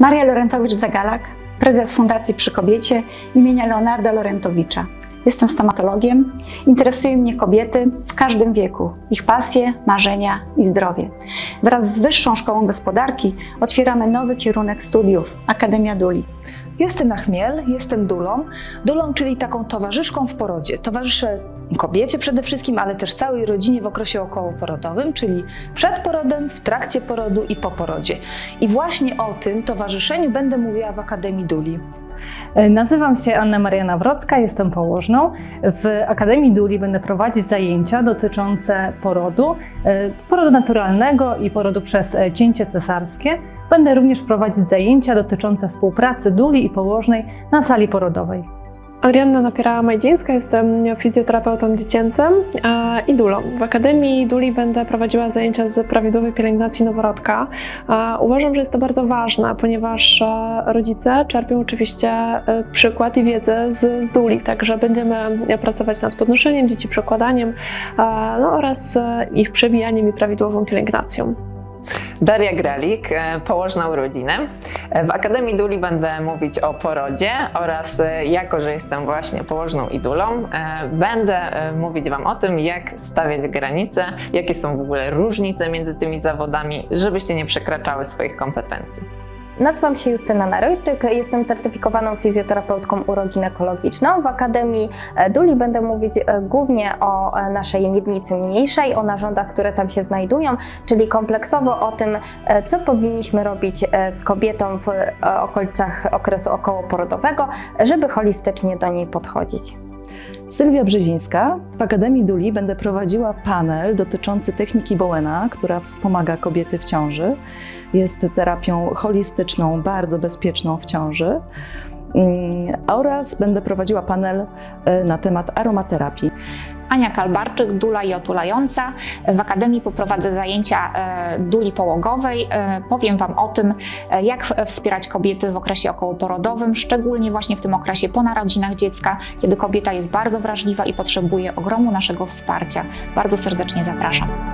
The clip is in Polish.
Maria Lorentowicz-Zagalak, prezes Fundacji Przy Kobiecie imienia Leonarda Lorentowicza. Jestem stomatologiem. Interesują mnie kobiety w każdym wieku, ich pasje, marzenia i zdrowie. Wraz z Wyższą Szkołą Gospodarki otwieramy nowy kierunek studiów Akademia Duli. Justyna Chmiel, jestem dulą. Dulą, czyli taką towarzyszką w porodzie. Towarzyszę kobiecie przede wszystkim, ale też całej rodzinie w okresie okołoporodowym, czyli przed porodem, w trakcie porodu i po porodzie. I właśnie o tym towarzyszeniu będę mówiła w Akademii Duli. E, Nazywam się Anna Maria Nawrocka, jestem położną. W Akademii Duli będę prowadzić zajęcia dotyczące porodu, e, porodu naturalnego i porodu przez e, cięcie cesarskie. Będę również prowadzić zajęcia dotyczące współpracy duli i położnej na sali porodowej. Adrianna Napiera-Majdzińska, jestem fizjoterapeutą dziecięcym e, i dulą. W Akademii Duli będę prowadziła zajęcia z prawidłowej pielęgnacji noworodka. E, Uważam, że jest to bardzo ważne, ponieważ e, rodzice czerpią oczywiście e, przykład i wiedzę z, z duli, także będziemy pracować nad podnoszeniem dzieci, przekładaniem e, no, oraz e, ich przewijaniem i prawidłową pielęgnacją. Daria Gralik, e, położna urodziny. E, W Akademii Duli będę mówić o porodzie oraz e, jako, że jestem właśnie położną i dulą, e, będę mówić Wam o tym, jak stawiać granice, jakie są w ogóle różnice między tymi zawodami, żebyście nie przekraczały swoich kompetencji. Nazywam się Justyna Narojczyk, jestem certyfikowaną fizjoterapeutką uroginekologiczną. W Akademii Duli będę mówić e, głównie o e, naszej miednicy mniejszej, o narządach, które tam się znajdują, czyli kompleksowo o tym, e, co powinniśmy robić z kobietą w okolicach okresu okołoporodowego, żeby holistycznie do niej podchodzić. Sylwia Brzezińska. W Akademii Duli będę prowadziła panel dotyczący techniki Bowena, która wspomaga kobiety w ciąży. Jest terapią holistyczną, bardzo bezpieczną w ciąży. Mm, Oraz będę prowadziła panel e, na temat aromaterapii. Ania Kalbarczyk, dula i otulająca. W Akademii poprowadzę zajęcia e, duli połogowej. E, Powiem Wam o tym, e, jak wspierać kobiety w okresie okołoporodowym, szczególnie właśnie w tym okresie po narodzinach dziecka, kiedy kobieta jest bardzo wrażliwa i potrzebuje ogromu naszego wsparcia. Bardzo serdecznie zapraszam.